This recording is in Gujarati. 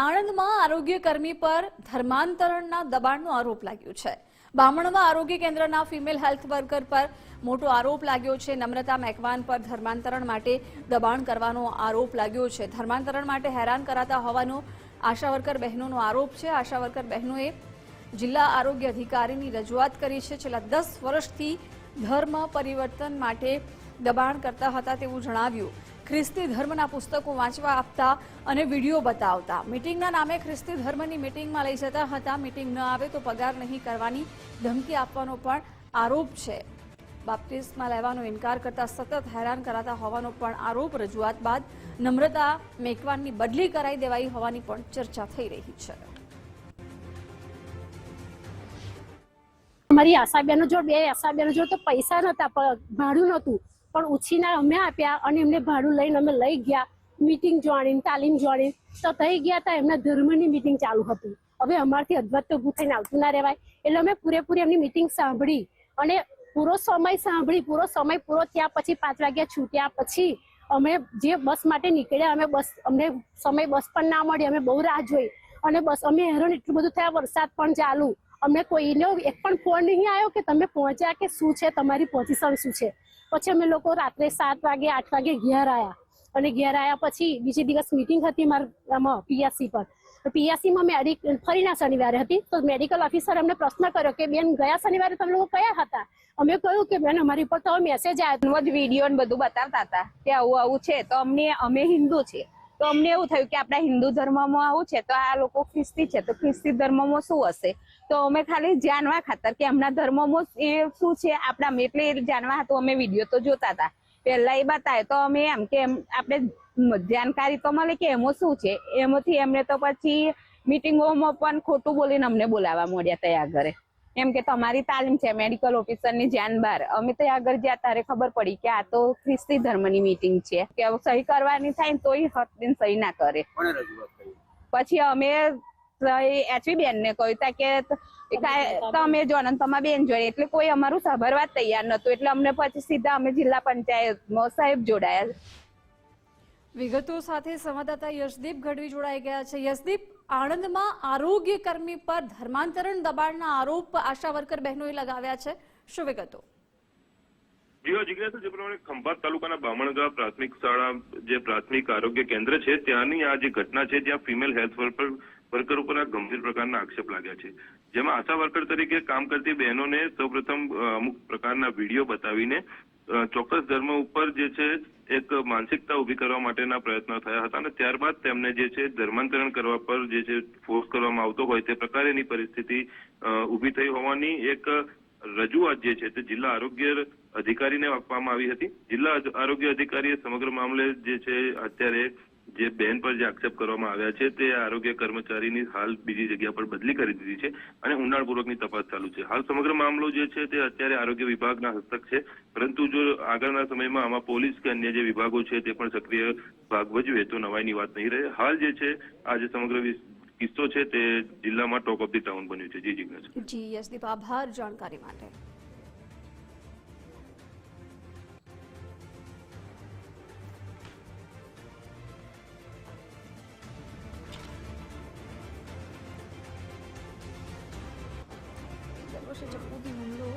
આણંદમાં આરોગ્ય કર્મી પર ધર્માંતરણના દબાણનો આરોપ લાગ્યો છે. બામણમાં આરોગ્ય કેન્દ્રના ફિમેલ હેલ્થ વર્કર પર મોટો આરોપ લાગ્યો છે. નમ્રતા મેકવાન પર ધર્માંતરણ માટે દબાણ કરવાનો આરોપ લાગ્યો છે. ધર્માંતરણ માટે હેરાન કરાતા હોવાનો આશા વર્કર બહેનોનો આરોપ છે. આશા વર્કર બહેનોએ જિલ્લા આરોગ્ય અધિકારીની રજૂઆત કરી છે. છેલ્લા દસ વર્ષથી ધર્મ પરિવર્તન માટે દબાણ કરતા હતા તેવું જણાવ્યું. ખ્રિસ્તી ધર્મના પુસ્તકો વાંચવા આપતા અને વીડિયો બતાવતા. મિટિંગના નામે ખ્રિસ્તી ધર્મની મિટિંગમાં લઈ જતા હતા. મીટિંગ ન આવે તો પગાર નહીં કરવાની ધમકી આપવાનો પણ આરોપ છે. બાપ્ટિસ્ટમાં લેવાનો ઇનકાર કરતા સતત હેરાન કરાતા હોવાનો પણ આરોપ. રજૂઆત બાદ નમ્રતા મેકવાનની બદલી કરાઈ દેવાઈ હોવાની પણ ચર્ચા થઈ રહી છે. અમારી આશાબેનો જો બે આશાબેનો જો તો પૈસા નહોતા ભાડું નહોતું. પણ ઉછીના અમે આપ્યા અને એમને ભાડું લઈને અમે લઈ ગયા મીટિંગ જોવાની તાલીમ જોડીને. તો થઈ ગયા હતા એમના ધર્મની મિટિંગ ચાલુ હતી. હવે અમારથી અદભુત તો ઊભું થઈને આવતું ના રહેવાય. એટલે અમે પૂરેપૂરી એમની મીટિંગ સાંભળી અને પૂરો સમય સાંભળી, પૂરો સમય પૂરો થયા પછી પાંચ વાગ્યા છૂટ્યા પછી અમે જે બસ માટે નીકળ્યા, અમે બસ, અમને સમય બસ પણ ના મળી, અમે બહુ રાહ જોઈ. અને બસ, અમે હેરાન, એટલું બધું થયા વરસાદ પણ ચાલુ. અમને કોઈનો એક પણ ફોન નહીં આવ્યો કે તમે પહોંચ્યા કે શું છે, તમારી પોઝિશન શું છે? પછી અમે લોકો રાત્રે સાત વાગે, આઠ વાગે ઘેર આવ્યા અને ઘેર આવ્યા પછી બીજે દિવસ મીટિંગ હતી મારા, આમાં પીએસસી પર. પીએસસીમાં મેડિક ફરીના શનિવારે હતી. તો મેડિકલ ઓફિસર અમને પ્રશ્ન કર્યો કે, બેન, ગયા શનિવારે તમે લોકો કયા હતા? અમે કહ્યું કે, બેન, અમારી ઉપર તો મેસેજ આવ્યો વીડિયો ને બધું બતાવતા હતા કે આવું આવું છે. તો અમને, અમે હિન્દુ છીએ. તો અમને એવું થયું કે આપણા હિન્દુ ધર્મમાં આવું છે, તો આ લોકો ખ્રિસ્તી છે, તો ખ્રિસ્તી ધર્મમાં શું હશે? તો અમે ખાલી જાણવા ખાતર કે એમના ધર્મમાં એ શું છે, આપણા એટલે એ જાણવા હતું, અમે વીડિયો તો જોતા હતા. પહેલા એ બતાવે, તો અમે એમ કે આપણે જાણકારી તો મળે કે એમાં શું છે? એમાંથી એમને તો પછી મિટિંગોમાં પણ ખોટું બોલીને અમને બોલાવવા મળ્યા ત્યાં આગળ એમ કે તમારી તાલીમ છે મેડિકલ ઓફિસરની જાન બાર. અમે તો આગળ જ્યાં તારે ખબર પડી કે આ તો ખ્રિસ્તી ધર્મની મીટિંગ છે. કે સહી કરવાની થાય ને તોય હક દિન સહી ના કરે. કોણે રજૂઆત કરી? પછી અમે એચવી બેન ને કહ્યું તા કે તમે જો ને તમારા બેન જોડે. એટલે કોઈ અમારું સાંભળવા તૈયાર નતું એટલે અમને પછી સીધા અમે જિલ્લા પંચાયતમાં સાહેબ જોડાયા. વિગતો સાથે સંવાદદાતા યશદીપ ગઢવી જોડાઈ ગયા છે. યશદીપ, આણંદમાં આરોગ્ય કર્મી પર ધર્માંતરણ દબાણના આરોપ આશા વર્કર બહેનોએ લગાવ્યા છે. શું વિગતો? પ્રાથમિક શાળા, જે પ્રાથમિક આરોગ્ય કેન્દ્ર છે, ત્યાંની આ જે ઘટના છે, જ્યાં ફિમેલ હેલ્થ વર્કર ઉપર આ ગંભીર પ્રકારના આક્ષેપ લાગ્યા છે. જેમાં આશા વર્કર તરીકે કામ કરતી બહેનોને સૌપ્રથમ પ્રથમ અમુક પ્રકારના વીડિયો બતાવીને ચોક્કસ ધર્મ ઉપર જે છે, એક માનસિકતા ઊભી કરવા માટેના પ્રયત્નો થયા હતા અને ત્યારબાદ તેમને જે છે, ધર્માંતરણ કરવા પર જે છે ફોર્સ કરવામાં આવતો હોય તે પ્રકારેની પરિસ્થિતિ ઊભી થઈ હોવાની એક રજૂઆત જે છે તે જિલ્લા આરોગ્ય અધિકારીને આપવામાં આવી હતી. જિલ્લા આરોગ્ય અધિકારીએ સમગ્ર મામલે જે છે, અત્યારે જે બેન પર જે આક્ષેપ કરવામાં આવ્યા છે તે આરોગ્ય કર્મચારીની હાલ બીજી જગ્યા પર બદલી કરી દીધી છે અને ઊંડાણપૂર્વકની તપાસ ચાલુ છે. હાલ સમગ્ર મામલો જે છે તે અત્યારે આરોગ્ય વિભાગના હસ્તક છે. પરંતુ જો આગળના સમયમાં આમાં પોલીસ કે અન્ય જે વિભાગો છે તે પણ સક્રિય ભાગ ભજવે તો નવાઈની વાત નહીં રહે. હાલ જે છે આ જે સમગ્ર કિસ્સો છે તે જિલ્લામાં ટોપ ઓફ ધી ટાઉન બન્યું છે. જી જી, યશદીપ, આભાર જાણકારી માટે. বসেছে খুবই সুন্দর